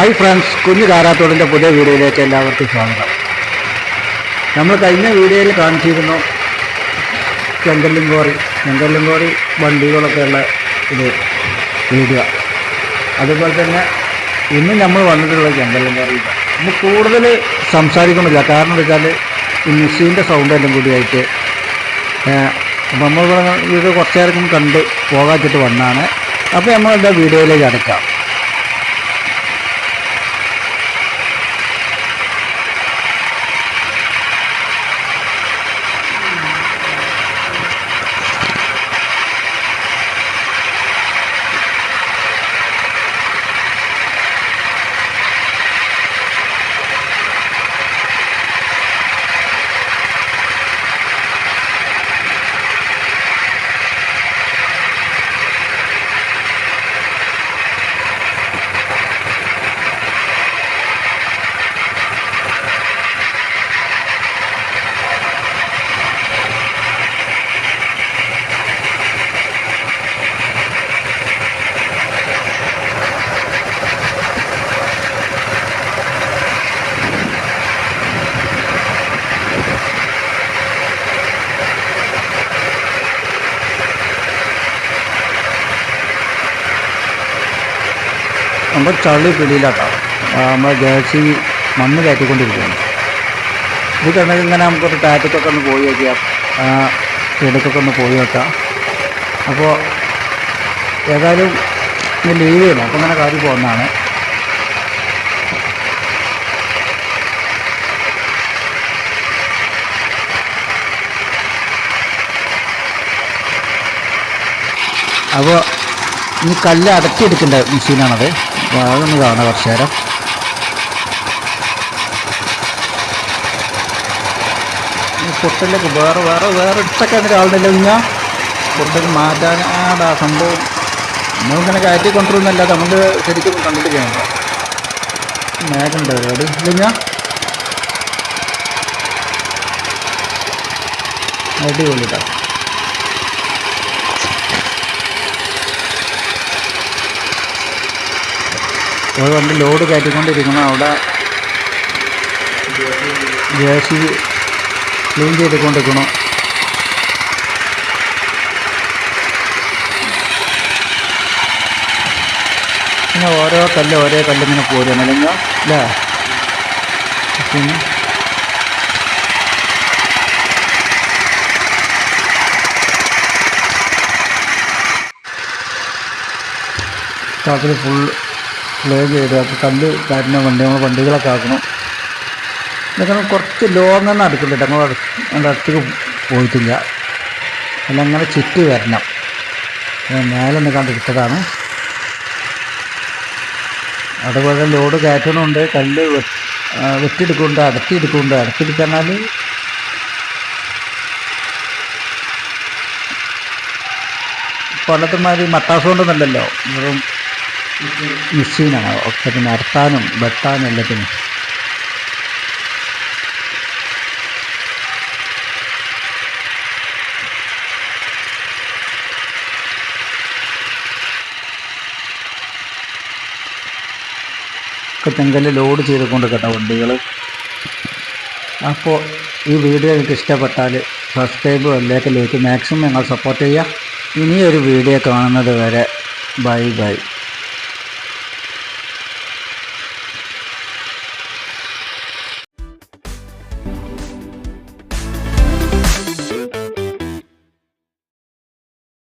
Hi friends കുഞ്ഞു കാരാത്തോടിന്റെ പുതിയ വീഡിയോയിലേക്ക് എല്ലാവർക്കും സ്വാഗതം. നമ്മൾ കഴിഞ്ഞ വീഡിയോയിൽ കാണിച്ചിരുന്നു ചെങ്കല്ലും കോറി ചെങ്കല്ലും കോറി വണ്ടികളൊക്കെ ഉള്ള ഇത് വീഡിയോ. അതുപോലെ തന്നെ ഇന്ന് നമ്മൾ വന്നിട്ടുള്ള ചെങ്കല്ലും കോറി നമ്മൾ കൂടുതൽ സംസാരിക്കുന്നില്ല. കാരണം വെച്ചാൽ ഈ മിസ്സിന്റെ സൗണ്ട് എല്ലാം കൂടിയായിട്ട് നമ്മൾ ഇത് കുറച്ചേരക്കും കണ്ട് പോകാച്ചിട്ട് വന്നാണ്. അപ്പോൾ നമ്മളെല്ലാം വീഡിയോയിലേക്ക് അടക്കാം. നമ്മൾ ചളി പിടിയിലാട്ടോ. നമ്മൾ ജേഴ്സി മണ്ണ് കയറ്റിക്കൊണ്ടിരിക്കുകയാണ്. ഇത് കണ്ടെങ്കിൽ ഇങ്ങനെ നമുക്കൊരു ടാറ്റക്കൊക്കെ ഒന്ന് പോയി വയ്ക്കാം ആ ഇടയ്ക്കൊക്കെ ഒന്ന് പോയി വെക്കാം അപ്പോൾ ഏതായാലും ഇന്ന് ലീവ് ചെയ്യണം. അപ്പോൾ ഇങ്ങനെ കാര്യം പോകുന്നതാണ്. അപ്പോൾ ഈ കല്ല് അടക്കിയെടുക്കേണ്ട മെഷീനാണത് അതൊന്ന് കാണാം കുറച്ച് നേരം ഈ പൊട്ടലൊക്കെ വേറെ വേറെ വേറെ ഇട്ടൊക്കെ അതിന്റെ ആളുണ്ടല്ലോ കുഞ്ഞാ. പൊട്ടൽ മാറ്റാനാടാ സംഭവം. നമ്മളിങ്ങനെ കയറ്റി കൊണ്ടുവരുന്നല്ലാതെ നമ്മൾ ശരിക്കും കണ്ടിട്ട് ചെയ്യണ്ട മേഘുണ്ട് പരിപാടി ഇല്ല അടിപൊളിട്ടാ? ഒരു വണ്ടി ലോഡ് കയറ്റിക്കൊണ്ടിരിക്കുന്നു അവിടെ ജെ സി ക്ലീൻ ചെയ്തുകൊണ്ടിരിക്കണം പിന്നെ ഓരോ കല്ല് ഓരോ കല്ലിങ്ങനെ പോരുകയാണ് അല്ലെങ്കിൽ അല്ലേ? പിന്നെ അതിൽ ഫുൾ പ്ലേ ചെയ്ത് അപ്പോൾ കല്ല് കാരണം വണ്ടി നമ്മൾ വണ്ടികളൊക്കെ ആക്കണം ഇതൊക്കെ കുറച്ച് ലോങ് ഒന്നും അടുക്കില്ല നമ്മൾ അതിന്റെ അടുത്തേക്ക് പോയിട്ടില്ല. അല്ല അങ്ങനെ ചുറ്റി വരണം. മേലെ നിന്ന് കണ്ടെടുത്തതാണ് അതുപോലെ ലോഡ് കയറ്റണമുണ്ട് കല്ല് വെട്ടിയെടുക്കുന്നുണ്ട് അടത്തിയെടുക്കുന്നുണ്ട് അടത്തിയെടുക്കാനാൽ കൊല്ലത്തുമാതിരി മത്താസ് കൊണ്ടൊന്നുമല്ലല്ലോ വെറും മെഷീനാണ്. ഒക്കെ പിന്നെ അർത്താനും വെട്ടാനും എല്ലാത്തിനും. ഒക്കെ ചെങ്കല്ല് ലോഡ് ചെയ്ത് ചെയ്തുകൊണ്ട് കേട്ടോ വണ്ടികൾ അപ്പോൾ ഈ വീഡിയോ നിങ്ങൾക്ക് ഇഷ്ടപ്പെട്ടാൽ സബ്സ്ക്രൈബ് ലേക്ക് മാക്സിമം ഞങ്ങൾ സപ്പോർട്ട് ചെയ്യുക ഇനിയൊരു വീഡിയോ കാണുന്നത് വരെ ബൈ ബൈ.